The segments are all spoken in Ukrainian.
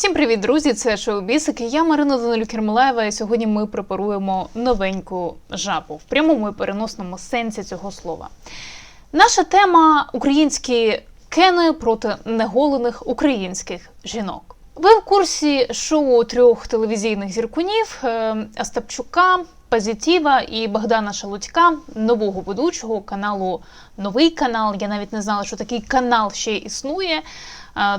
Всім привіт, друзі! Це шоу Бісики. Я Марина Данилюк Кермолаєва, і сьогодні ми препаруємо новеньку жабу в прямому і переносному сенсі цього слова. Наша тема українські кени проти неголених українських жінок. Ви в курсі шоу трьох телевізійних зіркунів е, Остапчука, Позитіва і Богдана Шалудька, нового ведучого каналу Новий канал. Я навіть не знала, що такий канал ще існує,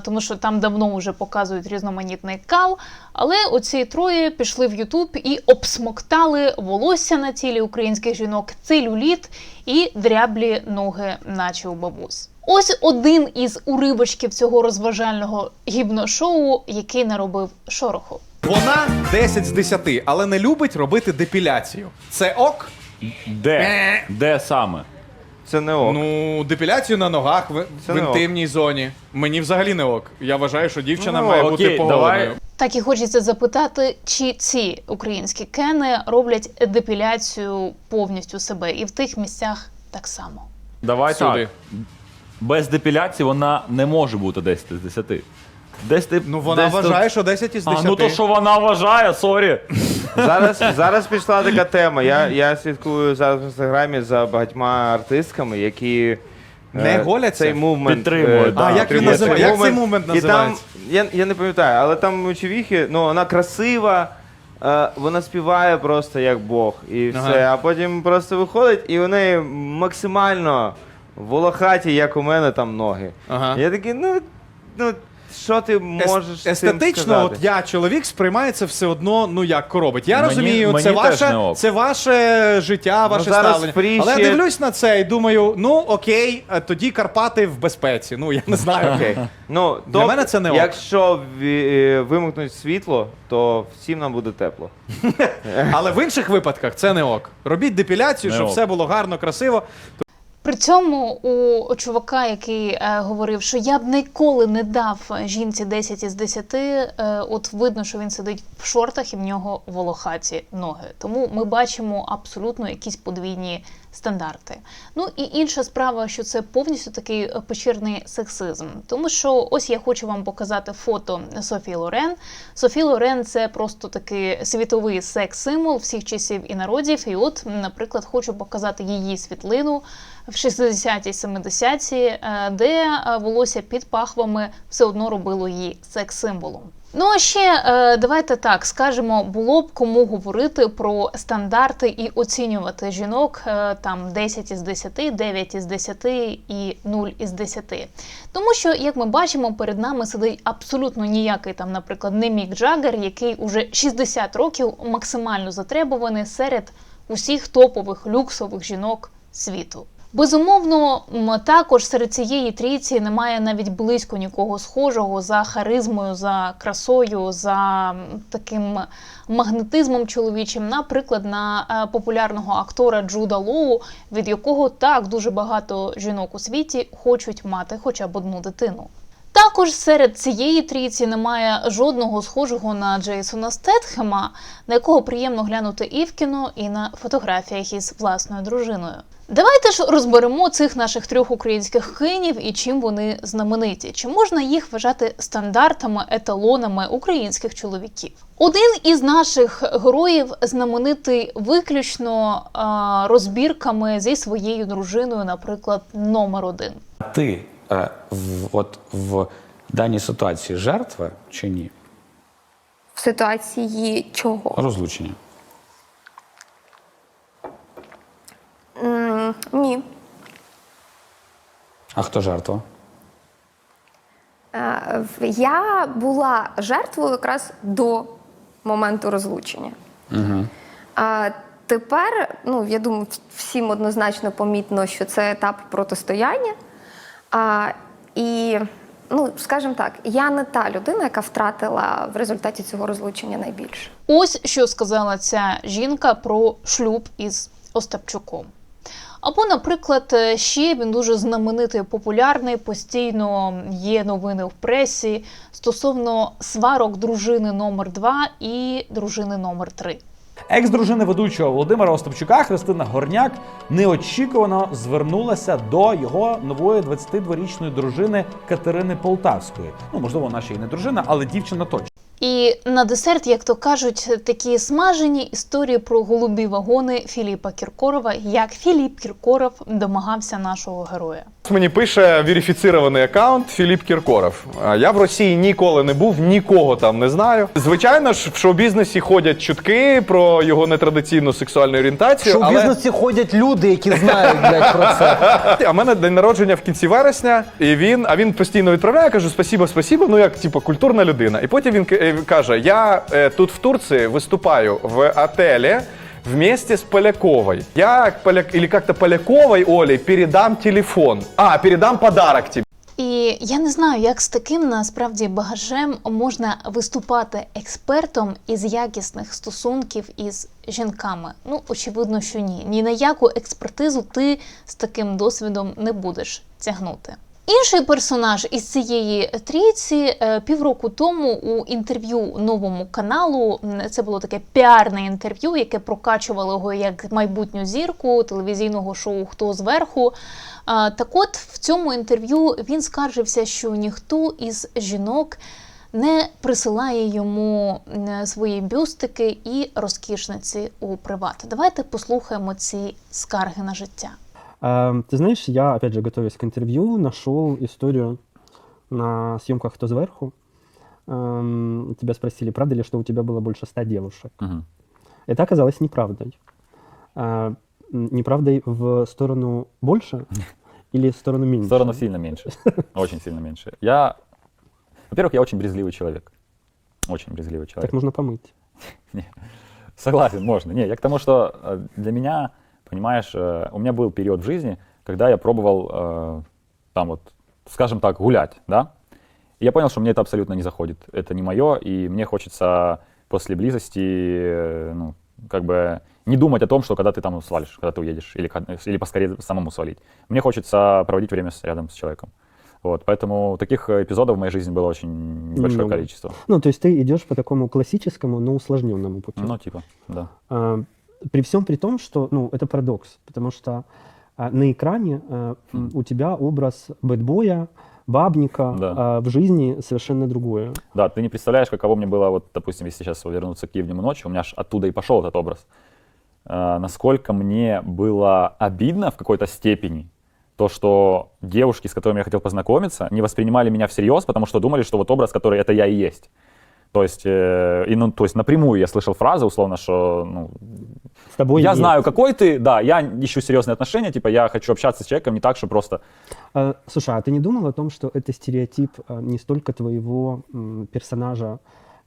тому що там давно вже показують різноманітний кал. Але оці троє пішли в Ютуб і обсмоктали волосся на тілі українських жінок, целюліт і дряблі ноги, наче у бабусь. Ось один із уривочків цього розважального гібношоу, який наробив шороху. Вона 10 з 10, але не любить робити депіляцію. Це ок? Де? Де саме? Це не ок. Ну, депіляцію на ногах в, Це в не ок. інтимній зоні. Мені взагалі не ок. Я вважаю, що дівчина Ну, має окей, бути поголеною. Так і хочеться запитати, чи ці українські кени роблять депіляцію повністю себе, і в тих місцях так само. Давай Сюди. так. Без депіляції вона не може бути 10 з 10. Десь ти, Ну, вона десь вважає, тут- що 10 із 10. А, ну то що вона вважає, сорі. Зараз, зараз пішла така тема. Я, я слідкую зараз в інстаграмі за багатьма артистками, які е, Не голяться? цей мувмент Підтримують, е, да. А, як він підтримують називає- як цей мувмент. І там, називається? я, я не пам'ятаю, але там човіхи, ну вона красива. е, Вона співає просто як Бог, і все. Ага. А потім просто виходить, і у неї максимально волохаті, як у мене там ноги. Ага. Я такий, ну, ну що ти можеш цим Естетично, сказати? от я чоловік сприймає це все одно, ну як коробить. Я Мені- розумію, мені це теж ваше, ок. це ваше життя, ваше Ну, зараз ставлення. фрі Але я дивлюсь на це і думаю, ну окей, е, тоді Карпати в безпеці. Ну я не знаю. Окей. Ну, Для тоб- мене це не ок. Якщо ві- е, вимкнуть світло, то всім нам буде тепло. Але в інших випадках це не ок. Робіть депіляцію, Не щоб ок. все було гарно, красиво. При цьому у чувака, який е, говорив, що я б ніколи не дав жінці 10 із 10, е, от видно, що він сидить в шортах і в нього волохаті ноги. Тому ми бачимо абсолютно якісь подвійні стандарти. Ну і інша справа, що це повністю такий печірний сексизм. Тому що ось я хочу вам показати фото Софії Лорен. Софі Лорен це просто такий світовий секс-символ всіх часів і народів. І от, наприклад, хочу показати її світлину в 60-ті, 70-ті, е, де е, волосся під пахвами все одно робило її секс-символом. Ну а ще е, давайте так скажемо, було б кому говорити про стандарти і оцінювати жінок там 10 із 10, 9 із 10 і 0 із 10. Тому що, як ми бачимо, перед нами сидить абсолютно ніякий там, наприклад, не Мік Джаггер, який уже 60 років максимально затребуваний серед усіх топових люксових жінок світу. Безумовно, також серед цієї трійці немає навіть близько нікого схожого за харизмою, за красою, за таким магнетизмом чоловічим, наприклад, на е, популярного актора Джуда Лоу, від якого так дуже багато жінок у світі хочуть мати хоча б одну дитину. Також серед цієї трійці немає жодного схожого на Джейсона Стетхема, на якого приємно глянути і в кіно, і на фотографіях із власною дружиною. Давайте ж розберемо цих наших трьох українських кинів і чим вони знамениті. Чи можна їх вважати стандартами, еталонами українських чоловіків? Один із наших героїв знаменитий виключно а, розбірками зі своєю дружиною, наприклад, номер один. Ти в, от в даній ситуації жертва чи ні? В ситуації чого? Розлучення. М, Ні. А хто жертва? Е, в- Я була жертвою якраз до моменту розлучення. Угу. А тепер, ну я думаю, всім однозначно помітно, що це етап протистояння. А, і, ну, скажімо так, я не та людина, яка втратила в результаті цього розлучення найбільше. Ось що сказала ця жінка про шлюб із Остапчуком. Або, наприклад, ще він дуже знаменитий, популярний, постійно є новини в пресі стосовно сварок дружини номер 2 і дружини номер 3 Екс-дружина ведучого Володимира Остапчука Христина Горняк неочікувано звернулася до його нової 22-річної дружини Катерини Полтавської. Ну, можливо, вона ще й не дружина, але дівчина точно. І на десерт, як то кажуть, такі смажені історії про голубі вагони Філіпа Кіркорова, як Філіп Кіркоров домагався нашого героя. Мені пише верифіцірований аккаунт Філіп Кіркоров. Я в Росії ніколи не був, нікого там не знаю. Звичайно ж, в шоу-бізнесі ходять чутки про його нетрадиційну сексуальну орієнтацію. В але... бізнесі ходять люди, які знають блядь, про це. А в мене день народження в кінці вересня, і він, а він постійно відправляє, кажу, спасибо, спасибо, ну як типу, культурна людина. І потім він е, каже: Я е, тут в Турції виступаю в отелі вместе с Поляковой. Я поляк, или как-то Поляковой Оле передам телефон. А, передам подарок тебе. І я не знаю, як з таким насправді багажем можна виступати експертом із якісних стосунків із жінками. Ну, очевидно, що ні. Ні на яку експертизу ти з таким досвідом не будеш тягнути. Інший персонаж із цієї трійці е, півроку тому у інтерв'ю новому каналу це було таке піарне інтерв'ю, яке прокачувало його як майбутню зірку телевізійного шоу Хто зверху. Так от в цьому інтерв'ю він скаржився, що ніхто із жінок не присилає йому свої бюстики і розкішниці у приват. Давайте послухаємо ці скарги на життя. А, Ты знаешь, я, опять же, готовясь к интервью, нашел историю на съемках «Кто сверху». Эм, Тебя спросили, правда ли, что у тебя было больше ста девушек? Мгм. Это оказалось неправдой. М, Неправдой в сторону больше или в сторону меньше? В сторону сильно меньше. Очень сильно меньше. Я, во-первых, я очень брезгливый человек. Очень брезгливый человек. Так можно помыть. Согласен, можно. Не, я к тому, что э, для меня, понимаешь, э, у меня был период в жизни, когда я пробовал э, там вот, скажем так, гулять, да. И я понял, что мне это абсолютно не заходит. Это не мое, и мне хочется после близости, э, ну, как бы не думать о том, что когда ты там свалишь, когда ты уедешь, или, или поскорее самому свалить. Мне хочется проводить время с- рядом с человеком. Вот, поэтому таких эпизодов в моей жизни было очень большое Немного. количество. Ну, то есть ты идешь по такому классическому, но усложненному пути. Ну, типа, да. А, При всем при том, что, ну, это парадокс, потому что а, на экране а, м, у тебя образ бэтбоя, бабника, Да. а в жизни совершенно другое. Да, ты не представляешь, каково мне было, вот, допустим, если сейчас вернуться к Евнему ночи, у меня аж оттуда и пошел этот образ. А, насколько мне было обидно в какой-то степени то, что девушки, с которыми я хотел познакомиться, не воспринимали меня всерьез, потому что думали, что вот образ, который это я и есть. То есть, э, и, ну, то есть напрямую я слышал фразы, условно, что ну, С тобой я нет. знаю, какой ты, да, я ищу серьезные отношения, типа я хочу общаться с человеком не так, что просто А, слушай, а ты не думал о том, что это стереотип а, не столько твоего персонажа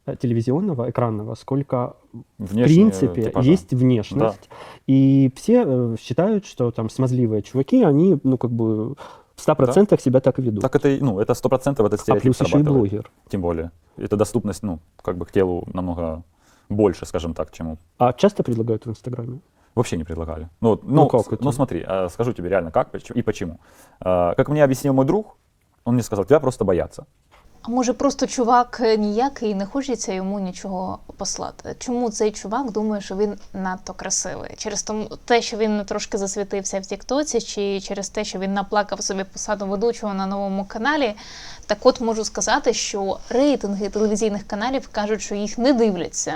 э, телевизионного, экранного, сколько в внешне принципе типажа. есть внешность. И все э, считают, что там смазливые чуваки, они, ну, как бы в 100% себя так и ведут. Так это, ну, это сто процентов этот а стереотип плюс еще и блогер. Тем более. Это доступность, ну, как бы к телу намного больше, скажем так, чем. А часто предлагают в Инстаграме? Вообще не предлагали. Ну, вот, ну, как с- это? ну смотри, а, скажу тебе реально, как и почему. А, Как мне объяснил мой друг, он мне сказал, тебя просто боятся. А може просто чувак е, ніякий і не хочеться йому нічого послати? Чому цей чувак думає, що він надто красивий? Через те, що він трошки засвітився в Тіктоці, чи через те, що він наплакав собі посаду ведучого на новому каналі? Так от можу сказати, що рейтинги телевізійних каналів кажуть, що їх не дивляться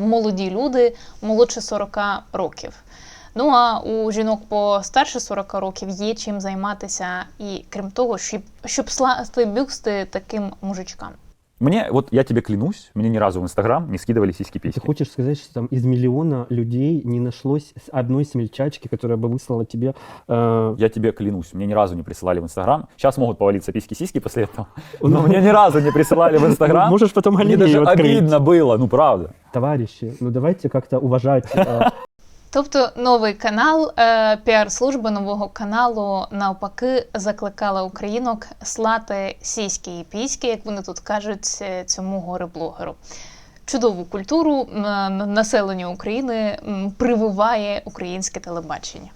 молоді люди молодше 40 років. Ну а у жінок по старше 40 років є чим займатися, і крім того, щоб, щоб слати бюсти таким мужичкам. Мне, вот я тебе клянусь, мне ни разу в Инстаграм не скидывали сиськи-письки. Ты хочешь сказать, что там из миллиона людей не нашлось с- одной смельчачки, которая бы выслала тебе... э, Я тебе клянусь, мне ни разу не присылали в Инстаграм. Сейчас могут повалиться письки-сиськи после этого. Но мне ни разу не присылали в Инстаграм. Можешь потом Мне галерею даже открыть. обидно было, ну правда. Товарищи, ну давайте как-то уважать э, Тобто новий канал, е, піар-служба нового каналу навпаки закликала українок слати сіськи і піськи, як вони тут кажуть, е, цьому горе-блогеру. Чудову культуру е, населення України прививає українське телебачення.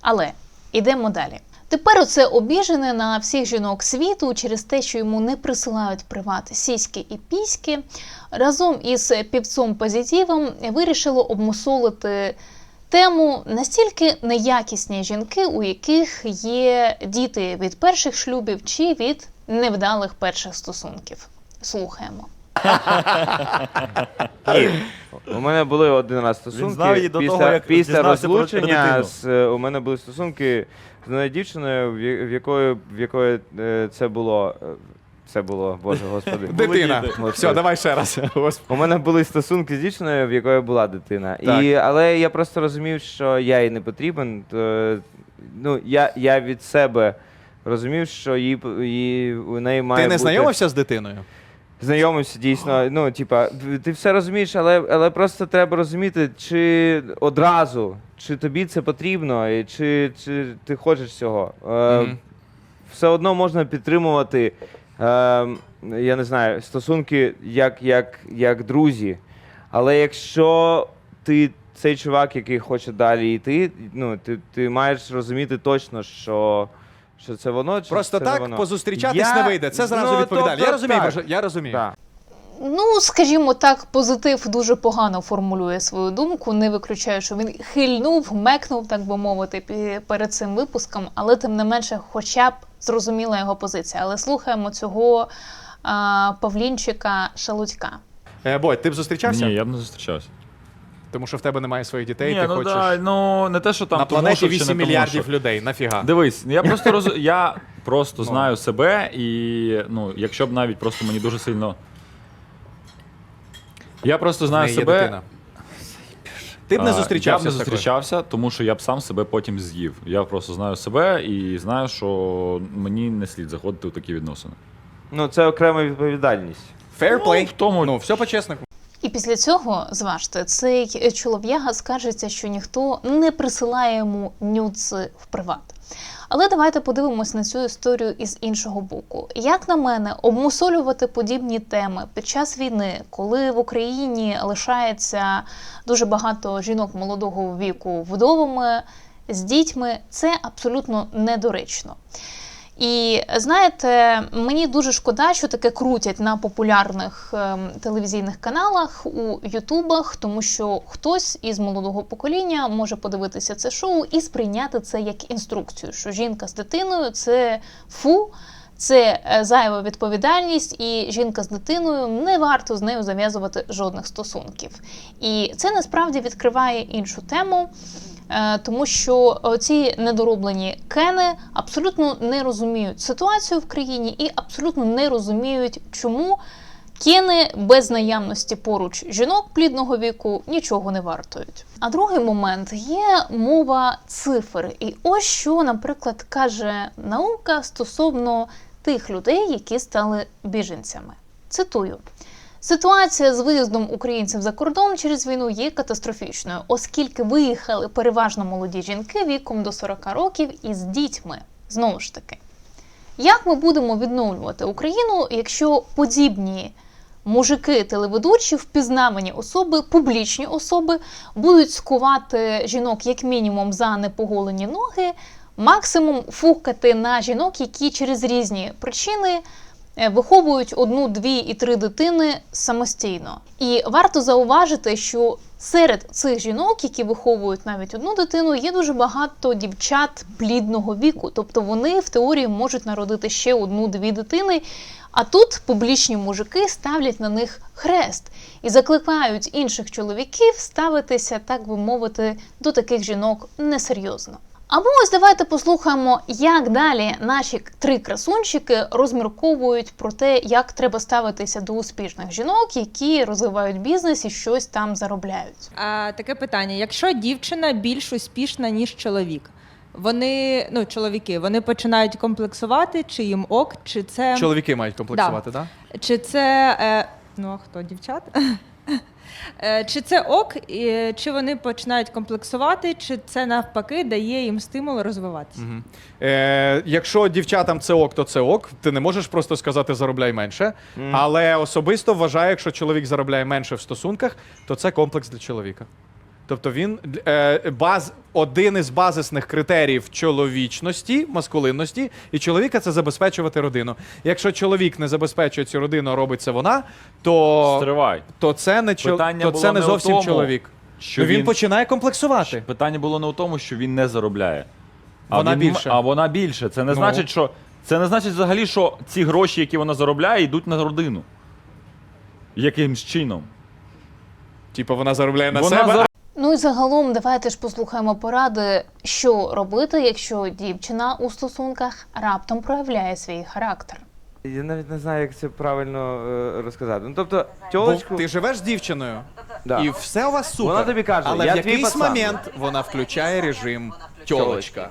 Але ідемо далі. Тепер оце обіжене на всіх жінок світу через те, що йому не присилають приват сіськи і піськи, разом із півцом позитивом вирішило обмусолити тему настільки неякісні жінки, у яких є діти від перших шлюбів чи від невдалих перших стосунків. Слухаємо. У мене були один раз стосунки. знав її до після, того, як після дізнався про розлучення дитину. з, е, у мене були стосунки з одною дівчиною, в я- в якої, в якої е, це було. е, Це було, боже господи. Дитина. Господи. Все, давай ще раз. Господи. У мене були стосунки з дівчиною, в якої була дитина. Так. І, але я просто розумів, що я їй не потрібен. То, ну, я, я від себе розумів, що їй, їй, у неї має Ти не бути... знайомився з дитиною? Знайомився дійсно. Ну, типа, ти все розумієш, але, але просто треба розуміти, чи одразу, чи тобі це потрібно, і чи, чи ти хочеш цього. Е, Мгм. Все одно можна підтримувати, я не знаю, стосунки як, як, як друзі. Але якщо ти цей чувак, який хоче далі йти, ну, ти, ти маєш розуміти точно, що. Що це воно, чи Просто це не так воно. позустрічатись Я- не вийде. Це зразу ну, відповідально. Я розумію, так. Я розумію. Так. Ну, скажімо так, позитив дуже погано формулює свою думку. Не виключаю, що він хильнув, мекнув, так би мовити, перед цим випуском, але тим не менше, хоча б зрозуміла його позиція. Але слухаємо цього а, Павлінчика Шалудька. Е, Бодь, ти б зустрічався? Ні, я б не зустрічався. Тому що в тебе немає своїх дітей, Ні, ти ну, хочеш. да, ну не те, що там На тому, планеті що, чи не тому, мільярдів що. людей. Нафіга? Дивись, я просто роз... я просто Ну. знаю себе, і ну, якщо б навіть просто мені дуже сильно. Я просто знаю неї є себе. дитина. Ти б не А, зустрічався Я б з не такою? зустрічався, тому що я б сам себе потім з'їв. Я просто знаю себе і знаю, що мені не слід заходити у такі відносини. Ну, це окрема відповідальність. Fair Ну, в тому- Ну, все по-чесному. І після цього, зважте, цей чолов'яга скаржиться, що ніхто не присилає йому нюци в приват. Але давайте подивимось на цю історію із іншого боку. Як на мене, обмусолювати подібні теми під час війни, коли в Україні лишається дуже багато жінок молодого віку вдовами з дітьми, це абсолютно недоречно. І знаєте, мені дуже шкода, що таке крутять на популярних ем, телевізійних каналах у Ютубах, тому що хтось із молодого покоління може подивитися це шоу і сприйняти це як інструкцію, що жінка з дитиною це фу. Це е, зайва відповідальність, і жінка з дитиною не варто з нею зав'язувати жодних стосунків. І це насправді відкриває іншу тему, тому що ці недороблені кени абсолютно не розуміють ситуацію в країні і абсолютно не розуміють, чому кени без наявності поруч жінок плідного віку нічого не вартують. А другий момент є мова цифр. І ось що, наприклад, каже наука стосовно тих людей, які стали біженцями. Цитую. Ситуація з виїздом українців за кордон через війну є катастрофічною, оскільки виїхали переважно молоді жінки віком до 40 років із дітьми. Знову ж таки, як ми будемо відновлювати Україну, якщо подібні мужики, телеведучі, впізнавані особи, публічні особи будуть скувати жінок як мінімум за непоголені ноги, максимум фукати на жінок, які через різні причини виховують одну, дві і три дитини самостійно. І варто зауважити, що серед цих жінок, які виховують навіть одну дитину, є дуже багато дівчат плідного віку, тобто вони в теорії можуть народити ще одну-дві дитини. А тут публічні мужики ставлять на них хрест і закликають інших чоловіків ставитися, так би мовити, до таких жінок несерйозно. Або ось давайте послухаємо, як далі наші три красунчики розмірковують про те, як треба ставитися до успішних жінок, які розвивають бізнес і щось там заробляють. А, таке питання: якщо дівчина більш успішна, ніж чоловік, вони, ну, чоловіки, вони починають комплексувати, чи їм ок, чи це Чоловіки мають комплексувати, так? чи це е, ну а хто дівчат? Е, Чи це ок, і чи вони починають комплексувати, чи це навпаки дає їм стимул розвиватися? Угу. Е, якщо дівчатам це ок, то це ок. Ти не можеш просто сказати заробляй менше. Але особисто вважаю, якщо чоловік заробляє менше в стосунках, то це комплекс для чоловіка. Тобто він е, баз, один із базисних критеріїв чоловічності, маскулинності, і чоловіка це забезпечувати родину. Якщо чоловік не забезпечує цю родину, а робить це вона, то, Стривай. то це не, чол... Питання то було це не не у зовсім тому, чоловік. що Ну, він... він- починає комплексувати. Питання було не у тому, що він не заробляє. А Вона він- більше. А вона більше. Це не Ну. значить, що це не значить взагалі, що ці гроші, які вона заробляє, йдуть на родину. Якимсь чином. Типу, вона заробляє на Вона себе. Ну і загалом давайте ж послухаємо поради, що робити, якщо дівчина у стосунках раптом проявляє свій характер. Я навіть не знаю, як це правильно е, розказати. Ну тобто, Бо тьолочку. ти живеш з дівчиною, Да. і все у вас супер. Вона тобі каже, але «Я в твій якийсь пацан». момент вона включає режим тьолочка.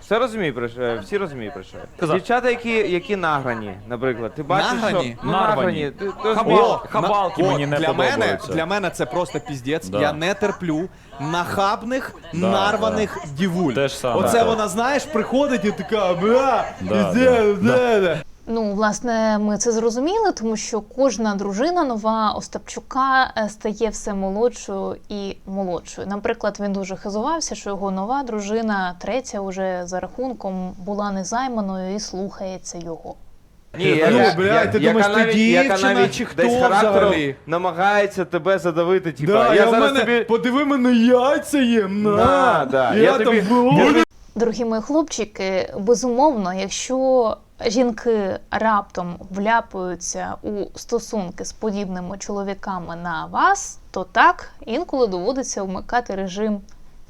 Все розумію, про що всі розуміють про що. Казав. Дівчата, які, які награні, наприклад, ти бачиш, Награні? що ну, Нарвані. награні. Ти, хабалки мені не для мене, подобаються. для мене це просто піздець. Да. Я не терплю нахабних, Да, нарваних дівуль. Те ж саме. Оце Да. вона, знаєш, приходить і така бля, Да, іде, да, де, де. Ну, власне, ми це зрозуміли, тому що кожна дружина нова Остапчука е, стає все молодшою і молодшою. Наприклад, він дуже хизувався, що його нова дружина, третя, уже за рахунком, була незайманою і слухається його. Ні, я, Ну, я, блядь, я, ти яка думаєш, ти навіть, яка навіть чи хто десь характером взагалі? намагається тебе задавити, типа, Да, я я зараз мене, тобі... подиви мене яйця є, на. Да, да, Я, я там тобі Дорогі мої хлопчики, безумовно, якщо жінки раптом вляпуються у стосунки з подібними чоловіками на вас, то так інколи доводиться вмикати режим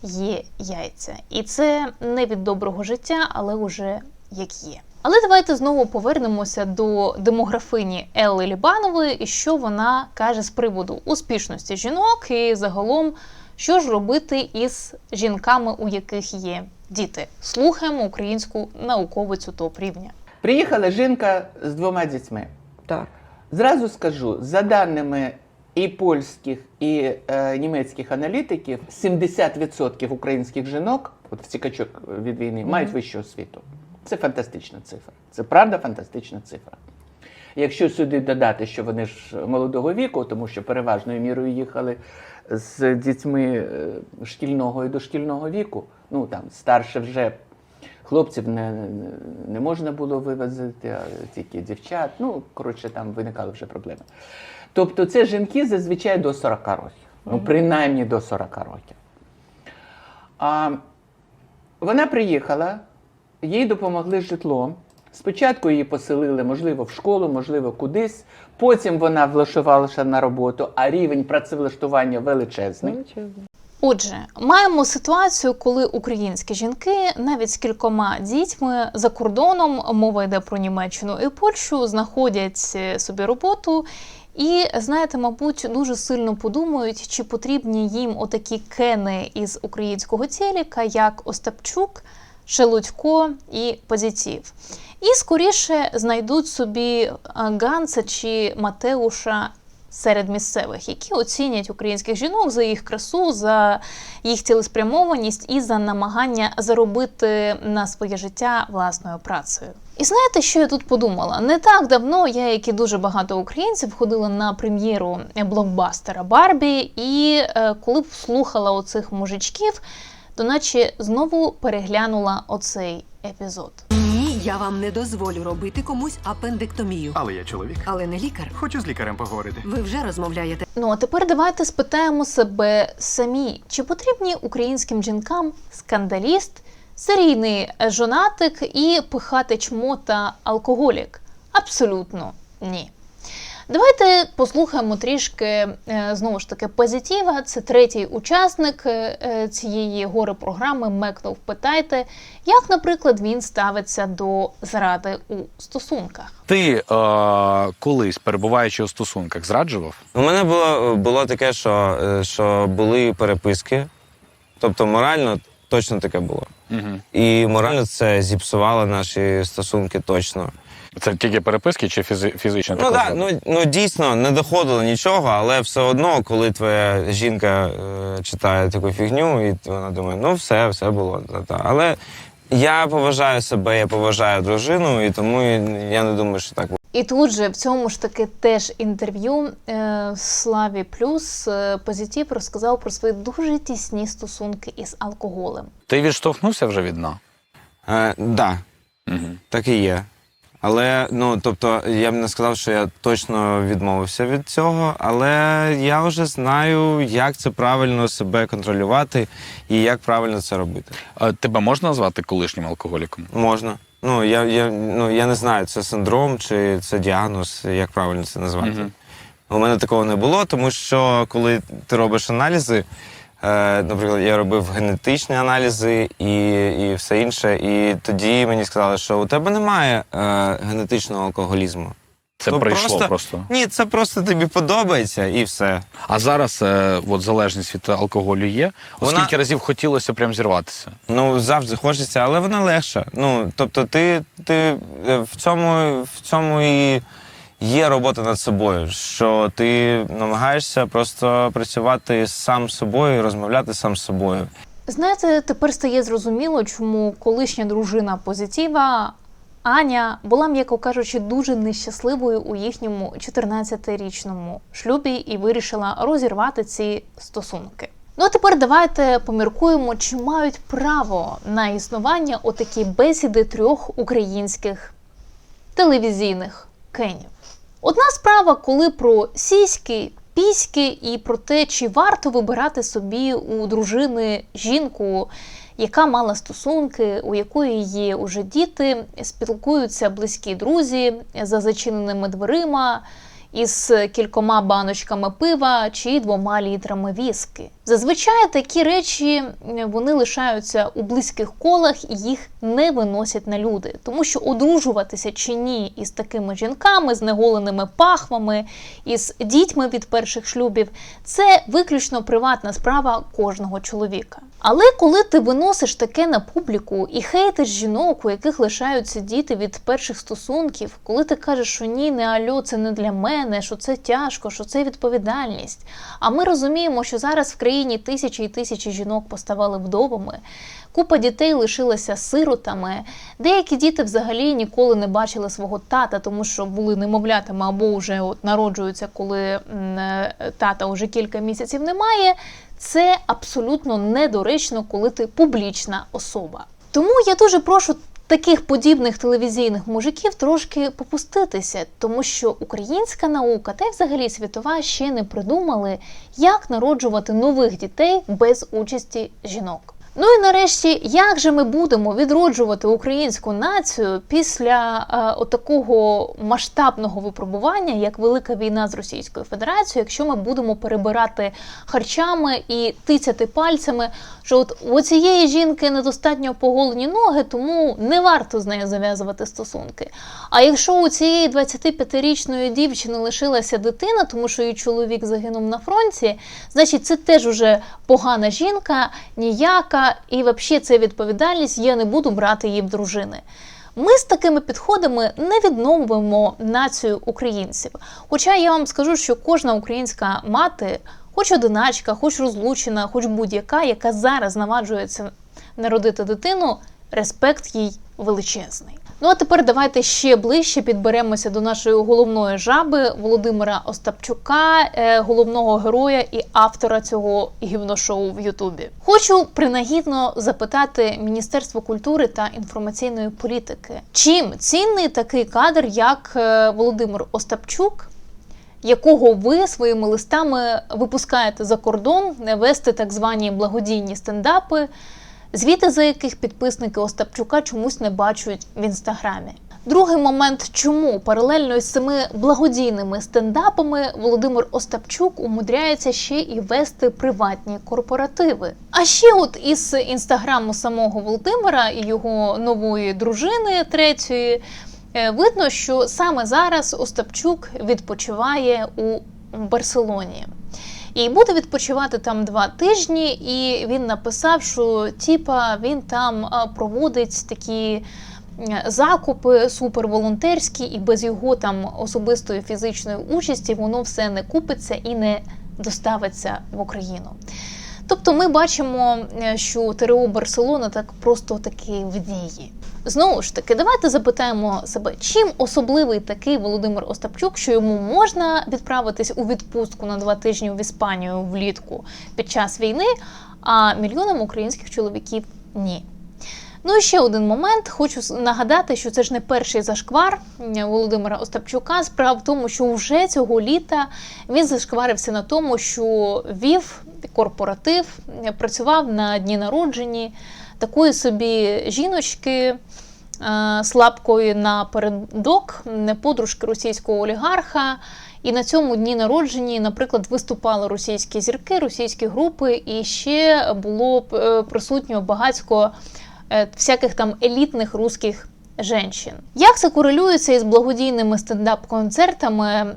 є яйця. І це не від доброго життя, але уже як є. Але давайте знову повернемося до демографині Елли Лібанової і що вона каже з приводу успішності жінок і загалом що ж робити із жінками, у яких є діти? Слухаємо українську науковицю топ рівня. Приїхала жінка з двома дітьми. Так. Зразу скажу, за даними і польських, і е, німецьких аналітиків, 70% українських жінок, от втікачок від війни, мають вищу освіту. Це фантастична цифра. Це правда фантастична цифра. Якщо сюди додати, що вони ж молодого віку, тому що переважною мірою їхали з дітьми е, шкільного і дошкільного віку, ну там старше вже хлопців не, не- можна було вивозити, а тільки дівчат. Ну, коротше, там виникали вже проблеми. Тобто це жінки зазвичай до 40 років, ну, принаймні до 40 років. А, вона приїхала, їй допомогли з житлом. Спочатку її поселили, можливо, в школу, можливо, кудись. Потім вона влаштувалася на роботу, а рівень працевлаштування величезний. Отже, маємо ситуацію, коли українські жінки навіть з кількома дітьми за кордоном, мова йде про Німеччину і Польщу, знаходять е, собі роботу. І знаєте, мабуть, дуже сильно подумають, чи потрібні їм отакі кени із українського телека, як Остапчук, Шелудько і Позитив. І скоріше знайдуть собі е, Ганса чи Матеуша серед місцевих, які оцінять українських жінок за їх красу, за їх цілеспрямованість і за намагання заробити на своє життя власною працею. І знаєте, що я тут подумала? Не так давно я, як і дуже багато українців, ходила на прем'єру блокбастера Барбі, і е, коли б слухала оцих мужичків, то наче знову переглянула оцей епізод. Я вам не дозволю робити комусь апендектомію. Але я чоловік. Але не лікар. Хочу з лікарем поговорити. Ви вже розмовляєте. Ну а тепер давайте спитаємо себе самі, чи потрібні українським жінкам скандаліст, серійний жонатик і пихати чмо та алкоголік? Абсолютно ні. Давайте послухаємо трішки е, знову ж таки позитива. Це третій учасник е, е, цієї гори програми Мекнув питайте, як, наприклад, він ставиться до зради у стосунках. Ти е, колись, перебуваючи у стосунках, зраджував? У мене було, було таке, що, що були переписки, тобто морально точно таке було. Угу. І морально це зіпсувало наші стосунки точно. Це тільки переписки чи фізи- фізично? Ну так, ну, ну дійсно не доходило нічого, але все одно, коли твоя жінка е, читає таку фігню, і вона думає, ну все, все було. Та-та. Але я поважаю себе, я поважаю дружину, і тому я не думаю, що так І тут же в цьому ж таки теж інтерв'ю е, Славі Плюс е, Позитив розказав про свої дуже тісні стосунки із алкоголем. Ти відштовхнувся вже від дна? Е, да, Угу. так і є. Але ну тобто я б не сказав, що я точно відмовився від цього, але я вже знаю, як це правильно себе контролювати і як правильно це робити. А тебе можна назвати колишнім алкоголіком? Можна. Ну я, я, ну, я не знаю, це синдром чи це діагноз, як правильно це назвати. Мгм. У мене такого не було, тому що коли ти робиш аналізи, наприклад, я робив генетичні аналізи і, і все інше, і тоді мені сказали, що у тебе немає е, генетичного алкоголізму. Це Ну, прийшло просто- просто. Ні, це просто тобі подобається і все. А зараз е, от, залежність від алкоголю є. Вона- Оскільки разів хотілося прям зірватися? Ну, завжди хочеться, але вона легша. Ну, тобто, ти, ти е, в цьому, в цьому і є робота над собою, що ти намагаєшся просто працювати сам з собою, розмовляти сам з собою. Знаєте, тепер стає зрозуміло, чому колишня дружина позитива Аня була, м'яко кажучи, дуже нещасливою у їхньому 14-річному шлюбі і вирішила розірвати ці стосунки. Ну а тепер давайте поміркуємо, чи мають право на існування отакі бесіди трьох українських телевізійних кенів. Одна справа, коли про сіськи, піськи і про те, чи варто вибирати собі у дружини жінку, яка мала стосунки, у якої є уже діти, спілкуються близькі друзі за зачиненими дверима. Із кількома баночками пива чи двома літрами віски. Зазвичай такі речі вони лишаються у близьких колах і їх не виносять на люди, тому що одружуватися чи ні із такими жінками, з неголеними пахвами, із дітьми від перших шлюбів це виключно приватна справа кожного чоловіка. Але коли ти виносиш таке на публіку і хейтиш жінок, у яких лишаються діти від перших стосунків, коли ти кажеш, що ні, не альо, це не для мене, що це тяжко, що це відповідальність. А ми розуміємо, що зараз в країні тисячі і тисячі жінок поставали вдовами. Купа дітей лишилася сиротами. Деякі діти взагалі ніколи не бачили свого тата, тому що були немовлятами або вже от народжуються, коли е, тата вже кілька місяців немає. Це абсолютно недоречно, коли ти публічна особа. Тому я дуже прошу таких подібних телевізійних мужиків трошки попуститися, тому що українська наука та й взагалі світова ще не придумали, як народжувати нових дітей без участі жінок. Ну і нарешті, як же ми будемо відроджувати українську націю після е, отакого масштабного випробування, як велика війна з Російською Федерацією, якщо ми будемо перебирати харчами і тицяти пальцями, що от у цієї жінки недостатньо поголені ноги, тому не варто з нею зав'язувати стосунки. А якщо у цієї 25-річної дівчини лишилася дитина, тому що її чоловік загинув на фронті, значить це теж уже погана жінка, ніяка, і взагалі це відповідальність, я не буду брати її в дружини. Ми з такими підходами не відновимо націю українців. Хоча я вам скажу, що кожна українська мати, хоч одиначка, хоч розлучена, хоч будь-яка, яка зараз наваджується народити дитину, респект їй величезний. Ну а тепер давайте ще ближче підберемося до нашої головної жаби Володимира Остапчука, е, головного героя і автора цього гівношоу в Ютубі. Хочу принагідно запитати Міністерство культури та інформаційної політики, чим цінний такий кадр, як е, Володимир Остапчук, якого ви своїми листами випускаєте за кордон, не вести так звані благодійні стендапи, звіти за яких підписники Остапчука чомусь не бачать в інстаграмі. Другий момент, чому паралельно із цими благодійними стендапами Володимир Остапчук умудряється ще і вести приватні корпоративи. А ще, от із інстаграму самого Володимира і його нової дружини третьої, е, видно, що саме зараз Остапчук відпочиває у Барселоні. І буде відпочивати там два тижні, і він написав, що типа він там проводить такі е, закупи суперволонтерські, і без його там особистої фізичної участі воно все не купиться і не доставиться в Україну. Тобто ми бачимо, е, що ТРО Барселона так просто таки в дії. Знову ж таки, давайте запитаємо себе, чим особливий такий Володимир Остапчук, що йому можна відправитись у відпустку на два тижні в Іспанію влітку під час війни, а мільйонам українських чоловіків ні. Ну і ще один момент. Хочу нагадати, що це ж не перший зашквар Володимира Остапчука. Справа в тому, що вже цього літа він зашкварився на тому, що вів корпоратив, працював на дні народженні такої собі жіночки. е, Слабкої напередок, подружки російського олігарха, І на цьому дні народження, наприклад, виступали російські зірки, російські групи, і ще було е, присутньо багатько е, всяких там елітних русських женщин. Як це корелюється із благодійними стендап-концертами,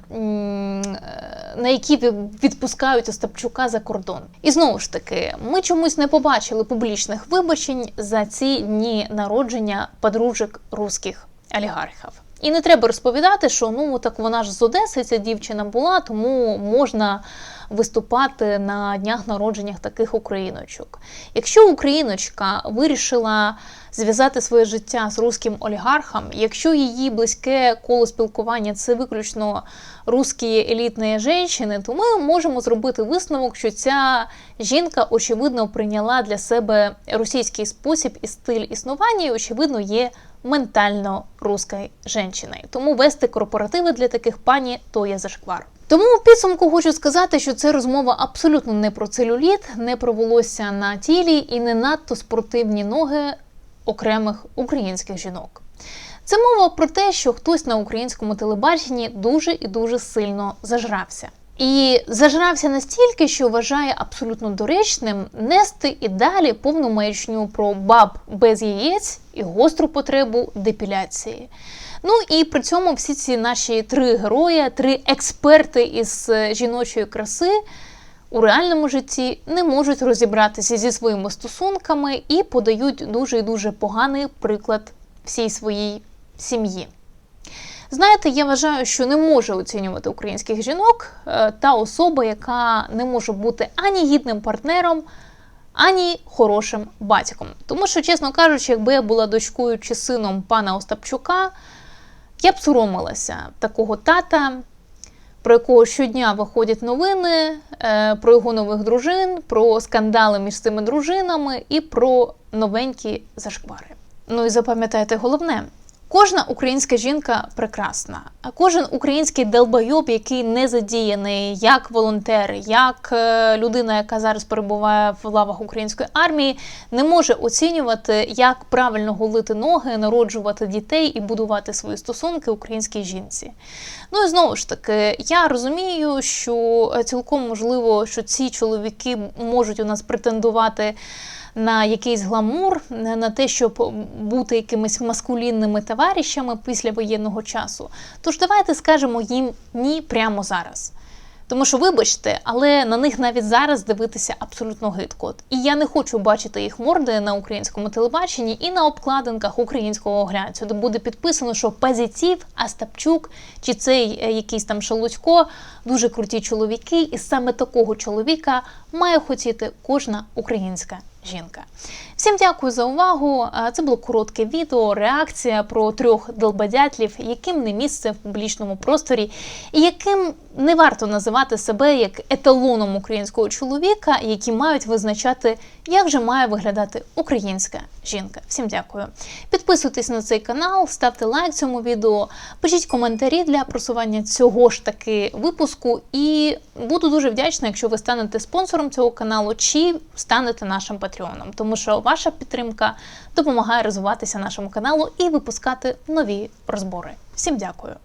на які ві- відпускають Остапчука за кордон? І знову ж таки, ми чомусь не побачили публічних вибачень за ці дні народження подружок русських олігархів. І не треба розповідати, що ну так вона ж з Одеси ця дівчина була, тому можна виступати на днях народженнях таких україночок. Якщо україночка вирішила зв'язати своє життя з руським олігархом, якщо її близьке коло спілкування це виключно русські елітні жінки, то ми можемо зробити висновок, що ця жінка очевидно прийняла для себе російський спосіб і стиль існування, і очевидно є ментально рускою жінкою. Тому вести корпоративи для таких пані то є зашквар. Тому у підсумку хочу сказати, що це розмова абсолютно не про целюліт, не про волосся на тілі і не надто спортивні ноги окремих українських жінок. Це мова про те, що хтось на українському телебаченні дуже і дуже сильно зажрався. І зажрався настільки, що вважає абсолютно доречним нести і далі повну маячню про баб без яєць і гостру потребу депіляції. Ну і при цьому всі ці наші три герої, три експерти із е, жіночої краси у реальному житті не можуть розібратися зі своїми стосунками і подають дуже дуже поганий приклад всій своїй сім'ї. Знаєте, я вважаю, що не може оцінювати українських жінок е, та особа, яка не може бути ані гідним партнером, ані хорошим батьком. Тому що, чесно кажучи, якби я була дочкою чи сином пана Остапчука, я б соромилася такого тата, про якого щодня виходять новини, е, про його нових дружин, про скандали між цими дружинами і про новенькі зашквари. Ну і запам'ятайте головне. Кожна українська жінка прекрасна, а кожен український долбойоб, який не задіяний як волонтер, як е, людина, яка зараз перебуває в лавах української армії, не може оцінювати, як правильно голити ноги, народжувати дітей і будувати свої стосунки українській жінці. Ну і знову ж таки, я розумію, що е, цілком можливо, що ці чоловіки можуть у нас претендувати на якийсь гламур, на те, щоб бути якимись маскулінними товаришами після воєнного часу. Тож давайте скажемо їм ні прямо зараз. Тому що, вибачте, але на них навіть зараз дивитися абсолютно гидко. І я не хочу бачити їх морди на українському телебаченні і на обкладинках українського глянцю, де буде підписано, що Пазітів, Остапчук чи цей е, якийсь там Шелудько дуже круті чоловіки, і саме такого чоловіка має хотіти кожна українська жінка. Всім дякую за увагу. Це було коротке відео, реакція про трьох долбадятлів, яким не місце в публічному просторі, і яким не варто називати себе як еталоном українського чоловіка, які мають визначати, як же має виглядати українська жінка. Всім дякую. Підписуйтесь на цей канал, ставте лайк цьому відео, пишіть коментарі для просування цього ж таки випуску. І буду дуже вдячна, якщо ви станете спонсором цього каналу чи станете нашим патреоном, тому що ваша підтримка допомагає розвиватися нашому каналу і випускати нові розбори. Всім дякую.